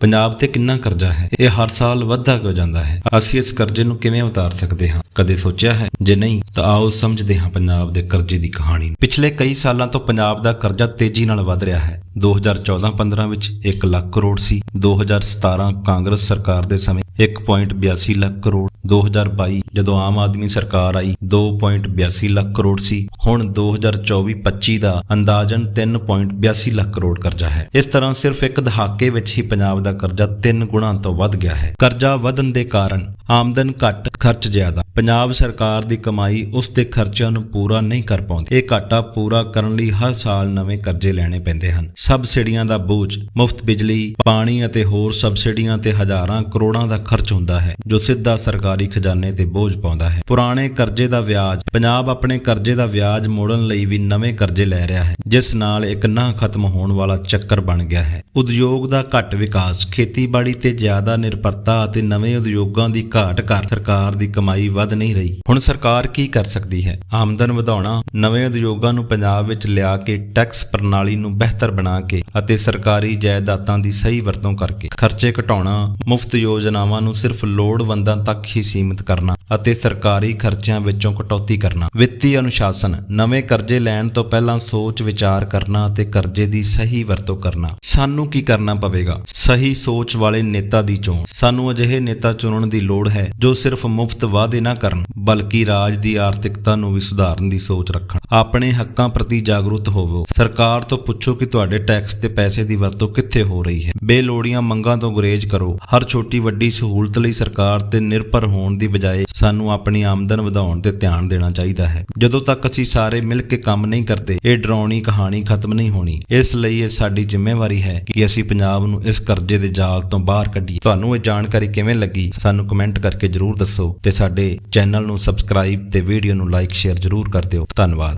ਪੰਜਾਬ ਤੇ ਕਿੰਨਾ ਕਰਜ਼ਾ ਹੈ? ਇਹ ਹਰ ਸਾਲ ਵੱਧਦਾ ਕਿਉਂ ਜਾਂਦਾ ਹੈ? ਅਸੀਂ ਇਸ ਕਰਜ਼ੇ ਨੂੰ ਕਿਵੇਂ ਉਤਾਰ ਸਕਦੇ ਹਾਂ? ਕਦੇ ਸੋਚਿਆ ਹੈ? ਜੇ ਨਹੀਂ, ਤਾਂ ਆਓ ਸਮਝਦੇ ਹਾਂ ਪੰਜਾਬ ਦੇ ਕਰਜ਼ੇ ਦੀ ਕਹਾਣੀ ਪਿਛਲੇ ਕਈ ਸਾਲਾਂ ਤੋਂ ਪੰਜਾਬ ਦਾ ਕਰਜ਼ਾ ਤੇਜ਼ੀ ਨਾਲ ਵਧ ਰਿਹਾ ਹੈ। 2014-15 ਵਿੱਚ 1 ਲੱਖ ਕਰੋੜ ਸੀ। 2017 ਕਾਂਗਰਸ ਸਰਕਾਰ ਦੇ ਸਮੇਂ 1.82 ਲੱਖ ਕਰੋੜ 2022 ਜਦੋਂ ਆਮ ਆਦਮੀ ਸਰਕਾਰ ਆਈ 2.82 ਲੱਖ ਕਰੋੜ ਸੀ। ਹੁਣ 2024-25 ਦਾ ਅੰਦਾਜ਼ਨ 3.82 ਲੱਖ ਕਰੋੜ ਕਰਜ਼ਾ ਹੈ। ਇਸ ਤਰ੍ਹਾਂ ਸਿਰਫ ਇੱਕ ਦਹਾਕੇ ਵਿੱਚ ਹੀ ਪੰਜਾਬ ਦਾ ਕਰਜ਼ਾ 3 ਗੁਣਾ ਤੋਂ ਵੱਧ ਗਿਆ ਹੈ। ਕਰਜ਼ਾ ਵਧਣ ਦੇ ਕਾਰਨ ਆਮਦਨ ਘੱਟ, ਖਰਚ ਜ਼ਿਆਦਾ। ਪੰਜਾਬ ਸਰਕਾਰ ਦੀ ਕਮਾਈ ਉਸ ਦੇ ਖਰਚਿਆਂ ਨੂੰ ਪੂਰਾ ਨਹੀਂ ਕਰ ਪਾਉਂਦੀ। ਇਹ ਘਾਟਾ ਪੂਰਾ ਕਰਨ ਲਈ ਹਰ ਸਾਲ ਨਵੇਂ ਕਰਜ਼ੇ ਲੈਣੇ ਪੈਂਦੇ ਹਨ। ਸਬਸਿਡੀਆਂ ਦਾ ਬੋਝ, ਮੁਫਤ ਬਿਜਲੀ, ਪਾਣੀ ਅਤੇ ਹੋਰ ਸਬਸਿਡੀਆਂ ਤੇ ਹਜ਼ਾਰਾਂ ਕਰੋੜਾਂ ਦਾ ਖਰਚ ਹੁੰਦਾ ਹੈ, ਜੋ ਸਿੱਧਾ ਸਰਕਾਰ ਖਜ਼ਾਨੇ ਤੇ ਬੋਝ ਪਾਉਂਦਾ ਹੈ। ਪੁਰਾਣੇ ਕਰਜ਼ੇ ਦਾ ਵਿਆਜ, ਪੰਜਾਬ ਆਪਣੇ ਕਰਜ਼ੇ ਦਾ ਵਿਆਜ ਮੋੜਨ ਲਈ ਵੀ ਨਵੇਂ ਕਰਜ਼ੇ ਲੈ ਰਿਹਾ ਹੈ, ਜਿਸ ਨਾਲ ਇੱਕ ਨਾ ਖਤਮ ਹੋਣ ਵਾਲਾ ਚੱਕਰ ਬਣ ਗਿਆ ਹੈ। ਉਦਯੋਗ ਦਾ ਘੱਟ ਵਿਕਾਸ, ਖੇਤੀਬਾੜੀ ਤੇ ਜ਼ਿਆਦਾ ਨਿਰਭਰਤਾ ਅਤੇ ਨਵੇਂ ਉਦਯੋਗਾਂ ਦੀ ਘਾਟ ਕਰ ਸਰਕਾਰ ਦੀ ਕਮਾਈ ਵੱਧ ਨਹੀਂ ਰਹੀ। ਹੁਣ ਸਰਕਾਰ ਕੀ ਕਰ ਸਕਦੀ ਹੈ? ਆਮਦਨ ਵਧਾਉਣਾ, ਨਵੇਂ ਉਦਯੋਗਾਂ ਨੂੰ ਪੰਜਾਬ ਵਿੱਚ ਲਿਆ ਕੇ ਟੈਕਸ ਪ੍ਰਣਾਲੀ ਨੂੰ ਬਿਹਤਰ ਬਣਾ ਕੇ ਅਤੇ ਸਰਕਾਰੀ ਜਾਇਦਾਦਾਂ ਦੀ ਸਹੀ ਵਰਤੋਂ ਕਰਕੇ ਖਰਚੇ ਘਟਾਉਣਾ, ਮੁਫਤ ਯੋਜਨਾਵਾਂ ਨੂੰ ਸਿਰਫ ਲੋੜਵੰਦਾਂ ਤੱਕ ਹੀ ਸੀਮਿਤ ਕਰਨਾ ਅਤੇ ਸਰਕਾਰੀ ਖਰਚਿਆਂ ਵਿੱਚੋਂ ਕਟੌਤੀ ਕਰਨਾ। ਵਿੱਤੀ ਅਨੁਸ਼ਾਸਨ, ਨਵੇਂ ਕਰਜ਼ੇ ਲੈਣ ਤੋਂ ਪਹਿਲਾਂ ਸੋਚ ਵਿਚਾਰ ਕਰਨਾ ਅਤੇ ਕਰਜ਼ੇ ਦੀ ਸਹੀ ਵਰਤੋਂ ਕਰਨਾ। ਸਾਨੂੰ ਕੀ ਕਰਨਾ ਪਵੇਗਾ? ਸਹੀ ਸੋਚ ਵਾਲੇ ਨੇਤਾ ਦੀ ਚੋਣ। ਸਾਨੂੰ ਅਜਿਹੇ ਨੇਤਾ ਚੁਣਨ ਦੀ ਲੋੜ ਹੈ ਜੋ ਸਿਰਫ ਮੁਫਤ ਵਾਅਦੇ ਨਾ ਕਰਨ, ਬਲਕਿ ਰਾਜ ਦੀ ਆਰਥਿਕਤਾ ਨੂੰ ਵੀ ਸੁਧਾਰਨ ਦੀ ਸੋਚ ਰੱਖਣ। ਆਪਣੇ ਹੱਕਾਂ ਪ੍ਰਤੀ ਜਾਗਰੂਕ ਹੋਵੋ। ਸਰਕਾਰ ਤੋਂ ਪੁੱਛੋ ਕਿ ਤੁਹਾਡੇ ਟੈਕਸ ਤੇ ਪੈਸੇ ਦੀ ਵਰਤੋਂ ਕਿੱਥੇ ਹੋ ਰਹੀ ਹੈ। ਬੇਲੋੜੀਆਂ ਮੰਗਾਂ ਤੋਂ ਗੁਰੇਜ਼ ਕਰੋ। ਹਰ ਛੋਟੀ ਵੱਡੀ ਸਹੂਲਤ ਲਈ ਸਰਕਾਰ ਤੇ ਨਿਰਭਰ ਹੋਣ ਦੀ ਬਜਾਏ ਸਾਨੂੰ ਆਪਣੀ ਆਮਦਨ ਵਧਾਉਣ ਤੇ ਧਿਆਨ ਦੇਣਾ ਚਾਹੀਦਾ ਹੈ। ਜਦੋਂ ਤੱਕ ਅਸੀਂ ਸਾਰੇ ਮਿਲ ਕੇ ਕੰਮ ਨਹੀਂ ਕਰਦੇ, ਇਹ ਡਰਾਉਣੀ ਕਹਾਣੀ ਖਤਮ ਨਹੀਂ ਹੋਣੀ। ਇਸ ਲਈ ਇਹ ਸਾਡੀ ਜ਼ਿੰਮੇਵਾਰੀ ਹੈ ਕਿ ਅਸੀਂ ਪੰਜਾਬ ਨੂੰ ਇਸ ਕਰਜ਼ੇ ਦੇ ਜਾਲ ਤੋਂ ਬਾਹਰ ਕੱਢੀਏ। ਤੁਹਾਨੂੰ ਇਹ ਜਾਣਕਾਰੀ ਕਿਵੇਂ ਲੱਗੀ, ਸਾਨੂੰ ਕਮੈਂਟ ਕਰਕੇ ਜਰੂਰ ਦੱਸੋ ਤੇ ਸਾਡੇ ਚੈਨਲ ਨੂੰ ਸਬਸਕ੍ਰਾਈਬ ਤੇ ਵੀਡੀਓ ਨੂੰ ਲਾਈਕ, ਸ਼ੇਅਰ ਜਰੂਰ ਕਰ ਦਿਓ। ਧੰਨਵਾਦ।